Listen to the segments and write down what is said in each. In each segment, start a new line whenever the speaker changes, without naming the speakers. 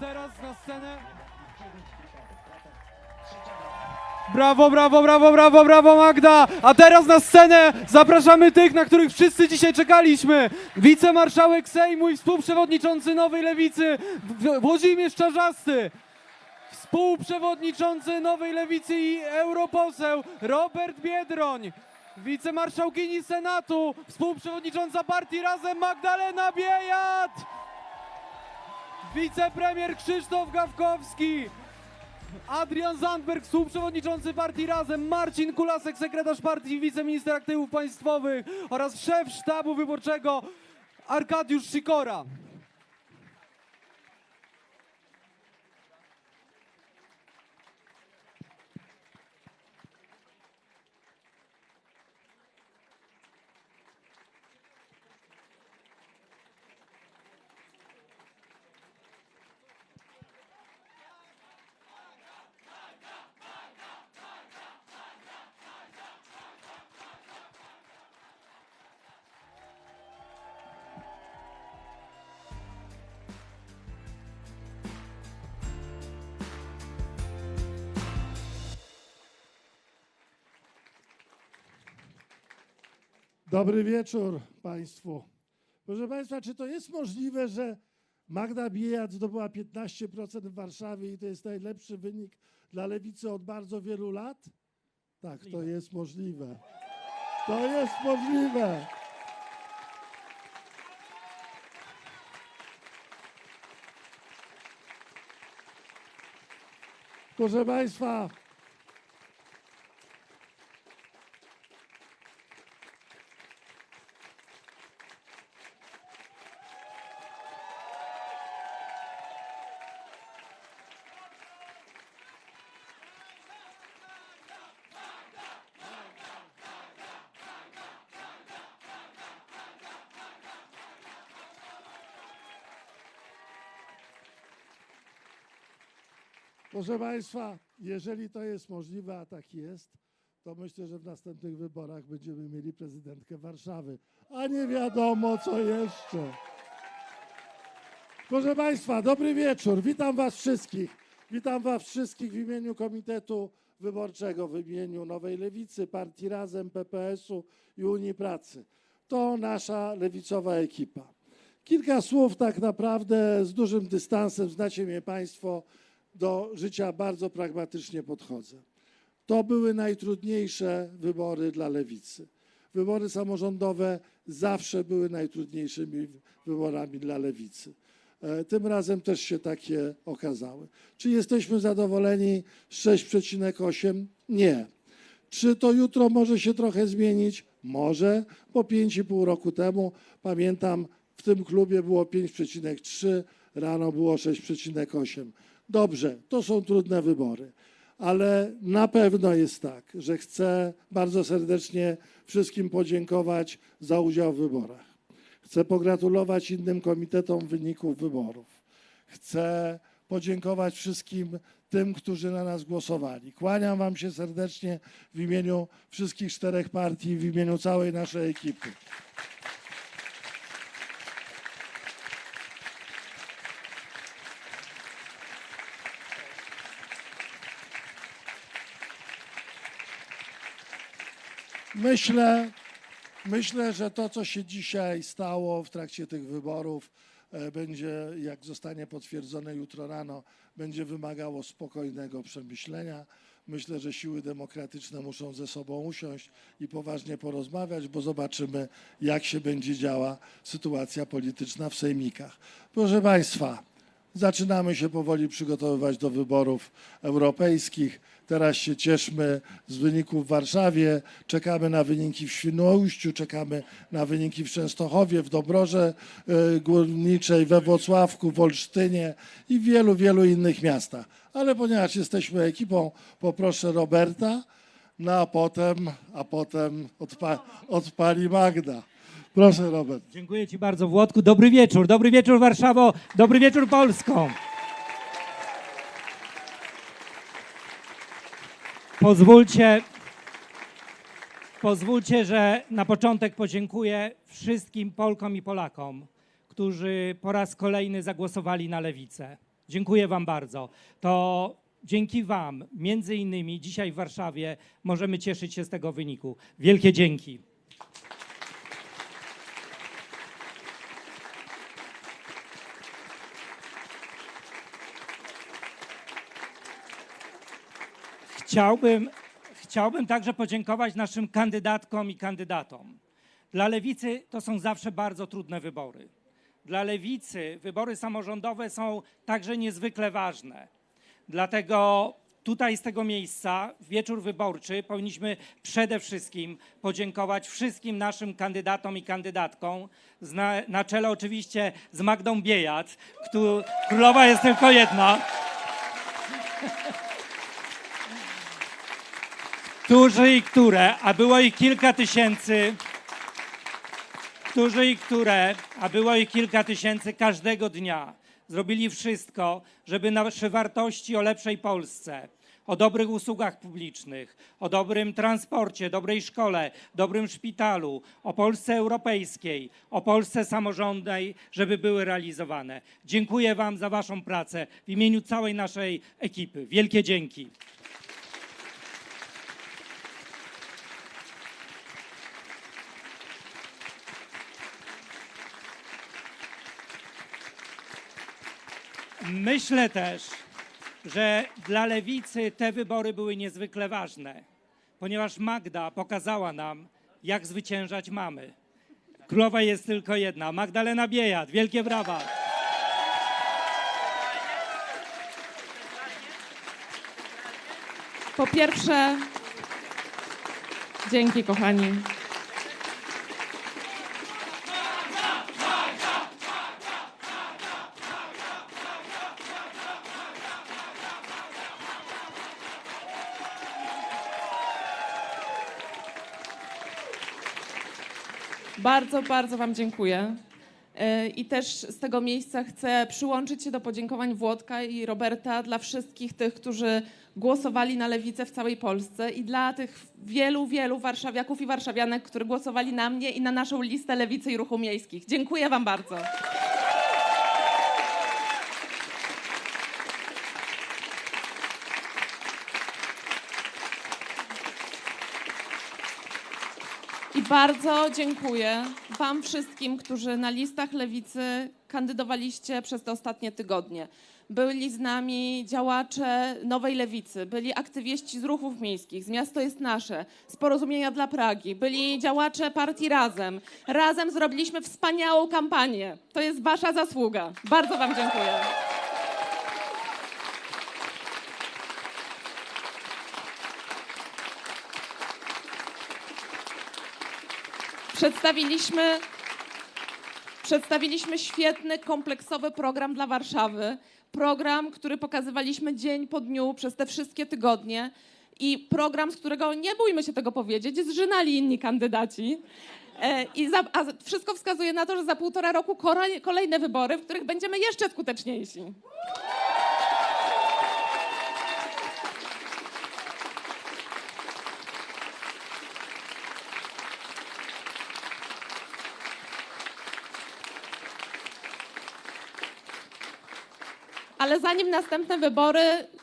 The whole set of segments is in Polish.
teraz na scenę. Brawo, brawo, brawo, brawo, brawo Magda! A teraz na scenę zapraszamy tych, na których wszyscy dzisiaj czekaliśmy. Wicemarszałek Sejmu i współprzewodniczący Nowej Lewicy Włodzimierz Czarzasty. Współprzewodniczący Nowej Lewicy i europoseł Robert Biedroń. Wicemarszałkini Senatu, współprzewodnicząca partii Razem Magdalena Biejat. Wicepremier Krzysztof Gawkowski. Adrian Zandberg, współprzewodniczący partii Razem, Marcin Kulasek, sekretarz partii, wiceminister aktywów państwowych oraz szef sztabu wyborczego Arkadiusz Sikora.
Dobry wieczór Państwu. Proszę Państwa, czy to jest możliwe, że Magda Biejat zdobyła 15% w Warszawie i to jest najlepszy wynik dla lewicy od bardzo wielu lat? Tak, to jest możliwe. To jest możliwe. Proszę Państwa, Proszę Państwa, jeżeli to jest możliwe, a tak jest, to myślę, że w następnych wyborach będziemy mieli prezydentkę Warszawy, a nie wiadomo co jeszcze. Proszę Państwa, dobry wieczór. Witam Was wszystkich. Witam Was wszystkich w imieniu Komitetu Wyborczego, w imieniu Nowej Lewicy, Partii Razem, PPS-u i Unii Pracy. To nasza lewicowa ekipa. Kilka słów tak naprawdę z dużym dystansem, znacie mnie Państwo, do życia bardzo pragmatycznie podchodzę. To były najtrudniejsze wybory dla lewicy. Wybory samorządowe zawsze były najtrudniejszymi wyborami dla lewicy. E, Tym razem też się takie okazały. Czy jesteśmy zadowoleni z 6,8? Nie. Czy to jutro może się trochę zmienić? Może, bo 5,5 roku temu, pamiętam, w tym klubie było 5,3, rano było 6,8. Dobrze, to są trudne wybory, ale na pewno jest tak, że chcę bardzo serdecznie wszystkim podziękować za udział w wyborach. Chcę pogratulować innym komitetom wyników wyborów. Chcę podziękować wszystkim tym, którzy na nas głosowali. Kłaniam Wam się serdecznie w imieniu wszystkich czterech partii, w imieniu całej naszej ekipy. Myślę, myślę, że to, co się dzisiaj stało w trakcie tych wyborów, e, będzie, jak zostanie potwierdzone jutro rano, będzie wymagało spokojnego przemyślenia. Myślę, że siły demokratyczne muszą ze sobą usiąść i poważnie porozmawiać, bo zobaczymy, jak się będzie działa sytuacja polityczna w sejmikach. Proszę Państwa, Zaczynamy się powoli przygotowywać do wyborów europejskich. Teraz się cieszmy z wyników w Warszawie, czekamy na wyniki w Świnoujściu, czekamy na wyniki w Częstochowie, w Dobrze y, Górniczej, we Włocławku, w Olsztynie i w wielu, wielu innych miastach. Ale ponieważ jesteśmy ekipą, poproszę Roberta, no a potem, a potem odpa- odpali Magda. Proszę Robert.
Dziękuję Ci bardzo, Włodku. Dobry wieczór. Dobry wieczór, Warszawo. Dobry wieczór, Polsko. Pozwólcie, pozwólcie, że na początek podziękuję wszystkim Polkom i Polakom, którzy po raz kolejny zagłosowali na lewicę. Dziękuję Wam bardzo. To dzięki Wam, między innymi dzisiaj w Warszawie, możemy cieszyć się z tego wyniku. Wielkie dzięki. Chciałbym, chciałbym także podziękować naszym kandydatkom i kandydatom. Dla lewicy to są zawsze bardzo trudne wybory. Dla lewicy wybory samorządowe są także niezwykle ważne. Dlatego tutaj z tego miejsca, w wieczór wyborczy, powinniśmy przede wszystkim podziękować wszystkim naszym kandydatom i kandydatkom, na, na czele oczywiście z Magdą Biejat, któ- królowa jest tylko jedna. Którzy i które, a było ich kilka tysięcy, którzy i które, a było ich kilka tysięcy każdego dnia, zrobili wszystko, żeby nasze wartości o lepszej Polsce, o dobrych usługach publicznych, o dobrym transporcie, dobrej szkole, dobrym szpitalu, o Polsce europejskiej, o Polsce samorządnej, żeby były realizowane. Dziękuję Wam za Waszą pracę w imieniu całej naszej ekipy. Wielkie dzięki. Myślę też, że dla lewicy te wybory były niezwykle ważne, ponieważ Magda pokazała nam, jak zwyciężać mamy. Królowa jest tylko jedna. Magdalena Biejat, wielkie brawa.
Po pierwsze, dzięki kochani. Bardzo, bardzo Wam dziękuję. E, I też z tego miejsca chcę przyłączyć się do podziękowań Włodka i Roberta dla wszystkich tych, którzy głosowali na lewicę w całej Polsce i dla tych wielu, wielu warszawiaków i warszawianek, którzy głosowali na mnie i na naszą listę lewicy i ruchu miejskich. Dziękuję Wam bardzo. Bardzo dziękuję Wam wszystkim, którzy na listach lewicy kandydowaliście przez te ostatnie tygodnie. Byli z nami działacze Nowej Lewicy, byli aktywiści z ruchów miejskich, z Miasto jest Nasze, z Porozumienia dla Pragi, byli działacze partii Razem. Razem zrobiliśmy wspaniałą kampanię. To jest Wasza zasługa. Bardzo Wam dziękuję. Przedstawiliśmy, przedstawiliśmy świetny, kompleksowy program dla Warszawy. Program, który pokazywaliśmy dzień po dniu przez te wszystkie tygodnie. I program, z którego, nie bójmy się tego powiedzieć, zżynali inni kandydaci. E, I za, a wszystko wskazuje na to, że za półtora roku kolej- kolejne wybory, w których będziemy jeszcze skuteczniejsi. Ale zanim następne wybory,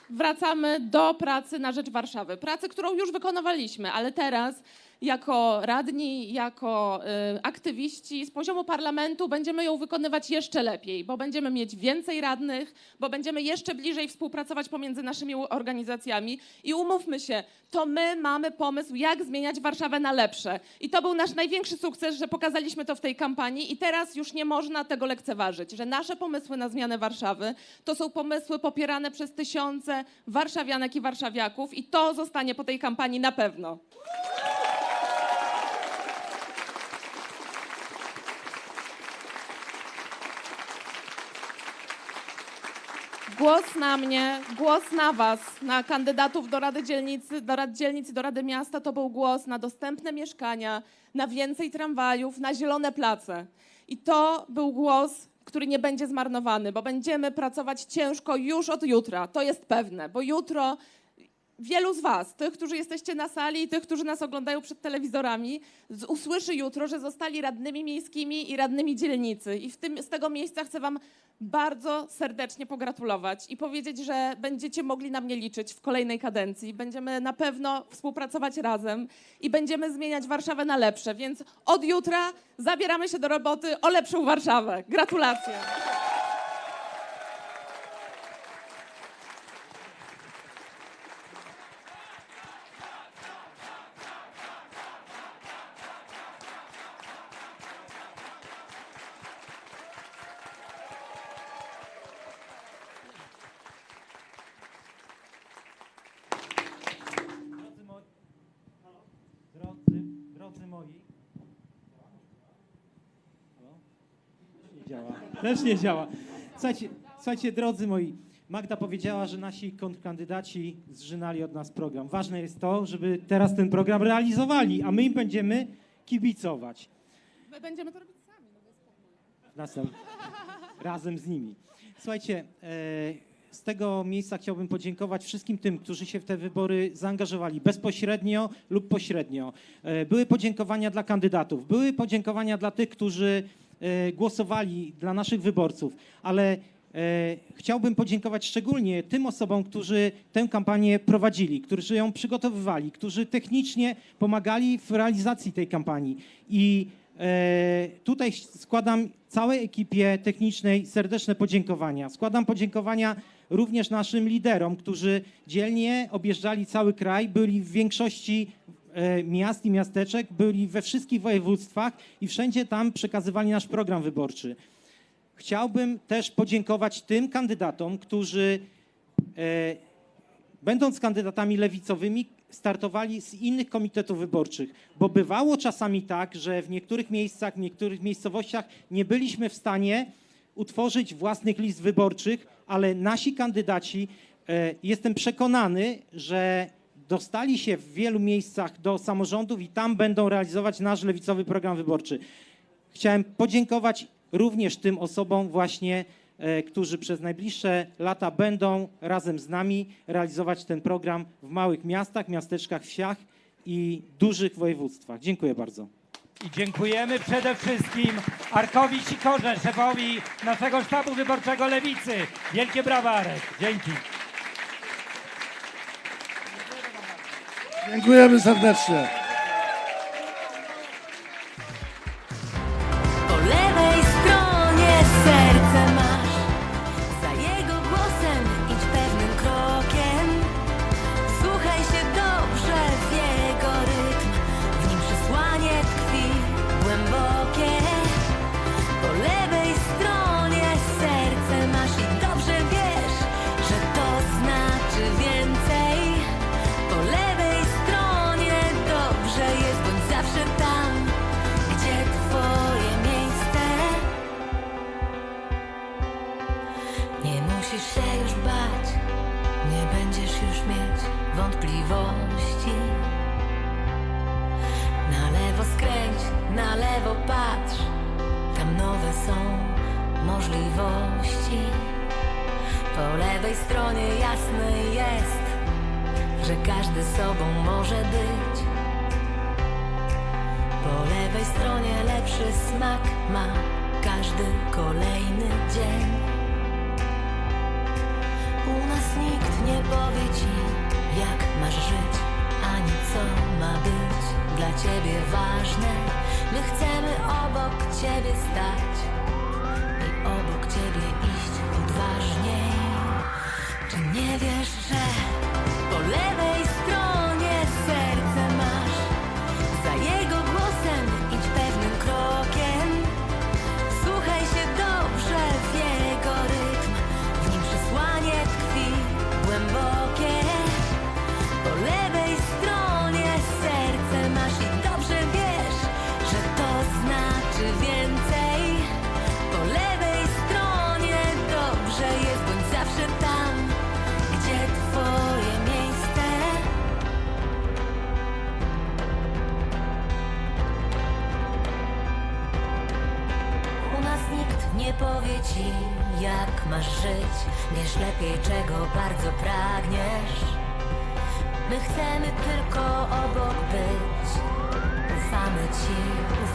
wracamy do pracy na rzecz Warszawy. Pracy, którą już wykonywaliśmy, ale teraz jako radni, jako y, aktywiści z poziomu parlamentu będziemy ją wykonywać jeszcze lepiej, bo będziemy mieć więcej radnych, bo będziemy jeszcze bliżej współpracować pomiędzy naszymi organizacjami i umówmy się, to my mamy pomysł, jak zmieniać Warszawę na lepsze. I to był nasz największy sukces, że pokazaliśmy to w tej kampanii i teraz już nie można tego lekceważyć, że nasze pomysły na zmianę Warszawy to są pomysły popierane przez tysiące warszawianek i warszawiaków i to zostanie po tej kampanii na pewno. Głos na mnie, głos na Was, na kandydatów do Rady Dzielnicy, do Rad Dzielnic i do Rady Miasta to był głos na dostępne mieszkania, na więcej tramwajów, na zielone place. I to był głos, który nie będzie zmarnowany, bo będziemy pracować ciężko już od jutra, to jest pewne, bo jutro wielu z Was, tych, którzy jesteście na sali i tych, którzy nas oglądają przed telewizorami, usłyszy jutro, że zostali radnymi miejskimi i radnymi dzielnicy. I tym, z tego miejsca chcę Wam bardzo serdecznie pogratulować i powiedzieć, że będziecie mogli na mnie liczyć w kolejnej kadencji. Będziemy na pewno współpracować razem i będziemy zmieniać Warszawę na lepsze. Więc od jutra zabieramy się do roboty o lepszą Warszawę. Gratulacje.
Drodzy moi, drodzy, drodzy moi. Halo? Też nie działa. Też nie działa. Słuchajcie, słuchajcie, drodzy moi, Magda powiedziała, że nasi kontrkandydaci zżynali od nas program. Ważne jest to, żeby teraz ten program realizowali, a my im będziemy kibicować.
My będziemy to robić sami. No.
Razem, razem z nimi. Słuchajcie, e, z tego miejsca chciałbym podziękować wszystkim tym, którzy się w te wybory zaangażowali bezpośrednio lub pośrednio. E, Były podziękowania dla kandydatów, były podziękowania dla tych, którzy głosowali dla naszych wyborców, ale e, chciałbym podziękować szczególnie tym osobom, którzy tę kampanię prowadzili, którzy ją przygotowywali, którzy technicznie pomagali w realizacji tej kampanii. I E, Tutaj składam całej ekipie technicznej serdeczne podziękowania. Składam podziękowania również naszym liderom, którzy dzielnie objeżdżali cały kraj, byli w większości e, miast i miasteczek, byli we wszystkich województwach i wszędzie tam przekazywali nasz program wyborczy. Chciałbym też podziękować tym kandydatom, którzy e, będąc kandydatami lewicowymi, startowali z innych komitetów wyborczych, bo bywało czasami tak, że w niektórych miejscach, w niektórych miejscowościach nie byliśmy w stanie utworzyć własnych list wyborczych, ale nasi kandydaci, e, jestem przekonany, że dostali się w wielu miejscach do samorządów i tam będą realizować nasz lewicowy program wyborczy. Chciałem podziękować również tym osobom właśnie, e, którzy przez najbliższe lata będą razem z nami realizować ten program w małych miastach, miasteczkach, wsiach i dużych województwach. Dziękuję bardzo.
I dziękujemy przede wszystkim Arkowi Sikorze, szefowi naszego sztabu wyborczego Lewicy. Wielkie brawa, Arek. Dzięki.
Dziękujemy serdecznie.
Lewo patrz, tam nowe są możliwości. Po lewej stronie jasne jest, że każdy sobą może być. Po lewej stronie lepszy smak ma każdy kolejny dzień. U nas nikt nie powie ci, jak masz żyć, ani co ma być dla ciebie ważne. My chcemy obok ciebie stać i obok ciebie iść odważniej. Czy nie wiesz, że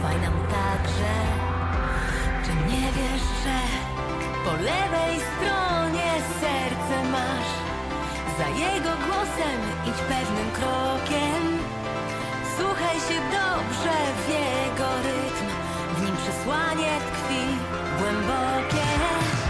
nam także. Czy nie wiesz, że po lewej stronie serce masz? Za jego głosem idź pewnym krokiem. Słuchaj się dobrze w jego rytm, w nim przesłanie tkwi głębokie.